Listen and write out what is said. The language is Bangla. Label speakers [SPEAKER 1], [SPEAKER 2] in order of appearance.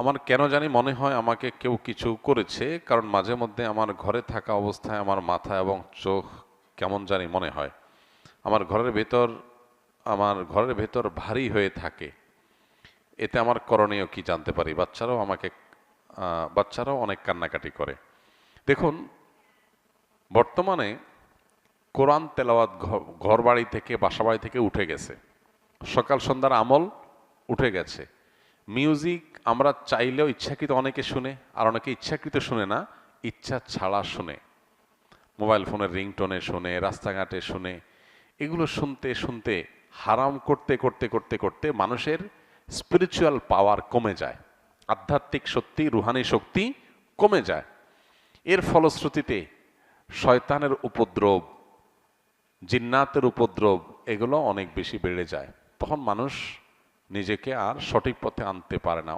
[SPEAKER 1] আমার কেন জানি মনে হয় আমাকে কেউ কিছু করেছে, কারণ মাঝে মধ্যে আমার ঘরে থাকা অবস্থায় আমার মাথা এবং চোখ কেমন জানি মনে হয়। আমার ঘরের ভেতর, আমার ঘরের ভেতর ভারী হয়ে থাকে। এতে আমার করণীয় কি জানতে পারি? বাচ্চারাও আমাকে বাচ্চারাও অনেক কান্নাকাটি করে। দেখুন, বর্তমানে কোরআন তেলাওয়াত ঘর বাড়ি থেকে বাসা বাড়ি থেকে উঠে গেছে। সকাল সন্ধ্যার আমল উঠে গেছে। মিউজিক আমরা চাইলেও ইচ্ছাকৃত অনেকে শুনে, আর অনেকে ইচ্ছাকৃত শুনে না, ইচ্ছা ছাড়া শুনে। মোবাইল ফোনের রিংটোনে শুনে, রাস্তাঘাটে শুনে, এগুলো শুনতে শুনতে, হারাম করতে করতে করতে করতে মানুষের স্পিরিচুয়াল পাওয়ার কমে যায়। আধ্যাত্মিক শক্তি, রুহানি শক্তি কমে যায়। এর ফলশ্রুতিতে শয়তানের উপদ্রব, জিন্নাতের উপদ্রব, এগুলো অনেক বেশি বেড়ে যায়। তখন মানুষ নিজেকে আর সঠিক পথে আনতে পারে না।